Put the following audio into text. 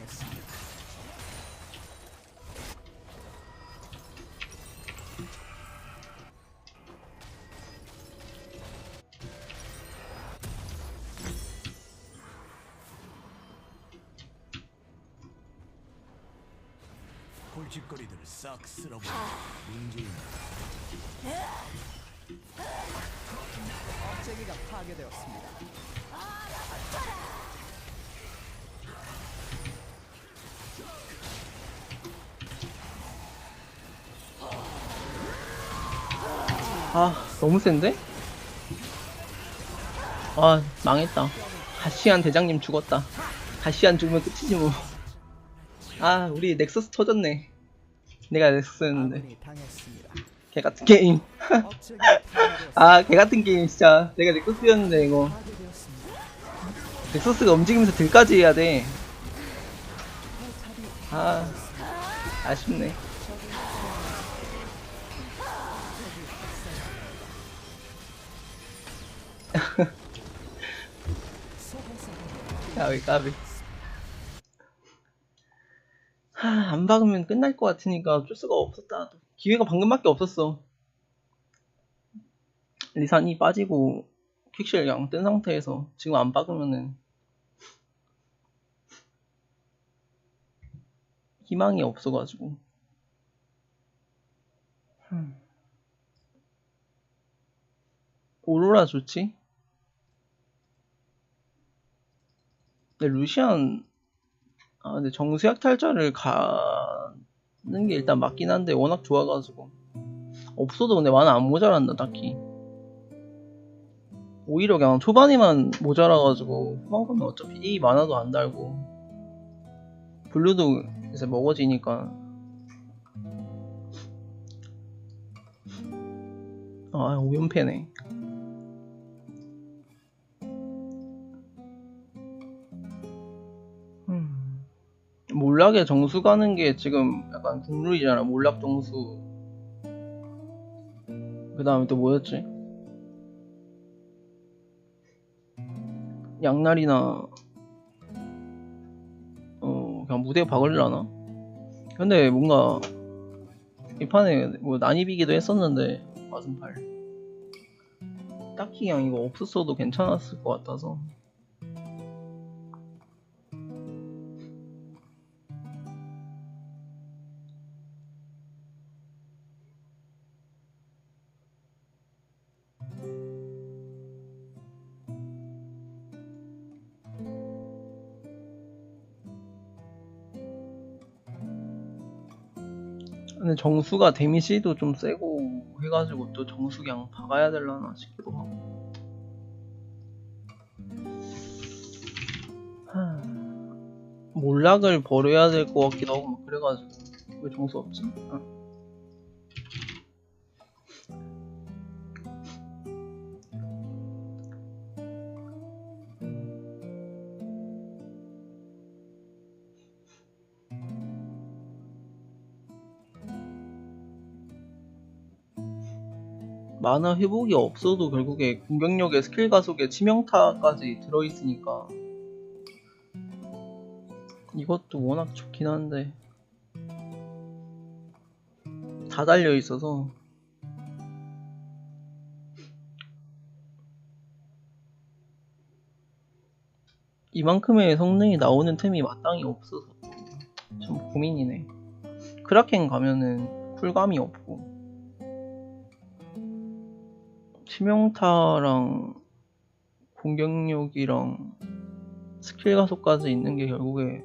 당했습니다. 골칫거리들을 싹 쓸어버려 문제인 억제기가 파괴되었습니다. 아 너무 센데? 아 망했다 가시안 대장님 죽었다 가시안 죽으면 끝이지 뭐아 우리 넥서스 터졌네 내가 넥서스 였는데 아군이 당했습니다. 개같은 게임. 아 개같은 게임 진짜 내가 넥서스 였는데 이거 파괴되었습니다. 넥서스가 움직이면서 딜까지 해야 돼 아, 아쉽네. 까비, 까비. 하, 안 박으면 끝날 것 같으니까 어쩔 수가 없었다. 기회가 방금밖에 없었어. 리산이 빠지고 퀵실 양뜬 상태에서 지금 안 박으면은 희망이 없어가지고. 흠. 오로라 좋지? 근데 루시안, 아, 근데 정수약 탈자를 가는 게 일단 맞긴 한데 워낙 좋아가지고. 없어도 근데 만화 안 모자란다, 딱히. 오히려 그냥 초반에만 모자라가지고, 후반 가면 어차피 이 만화도 안 달고. 블루도 이제 먹어지니까. 아, 오연패네. 몰락에 정수 가는 게 지금 약간 국룰이잖아. 몰락 정수. 그 다음에 또 뭐였지? 양날이나, 어, 그냥 무대에 박으려나? 근데 뭔가, 이 판에 뭐 난입이기도 했었는데, 맞은팔. 딱히 그냥 이거 없었어도 괜찮았을 것 같아서. 근데 정수가 데미지도 좀 세고 해가지고 또 정수 그냥 박아야 될라나 싶기도 하고. 하... 몰락을 버려야 될 것 같기도 하고 막 그래가지고 왜 정수 없지? 아. 만화 회복이 없어도 결국에 공격력에 스킬 가속에 치명타까지 들어있으니까. 이것도 워낙 좋긴 한데. 다 달려있어서. 이만큼의 성능이 나오는 템이 마땅히 없어서. 좀 고민이네. 크라켄 가면은 쿨감이 없고 치명타랑 공격력이랑 스킬 가속까지 있는 게 결국에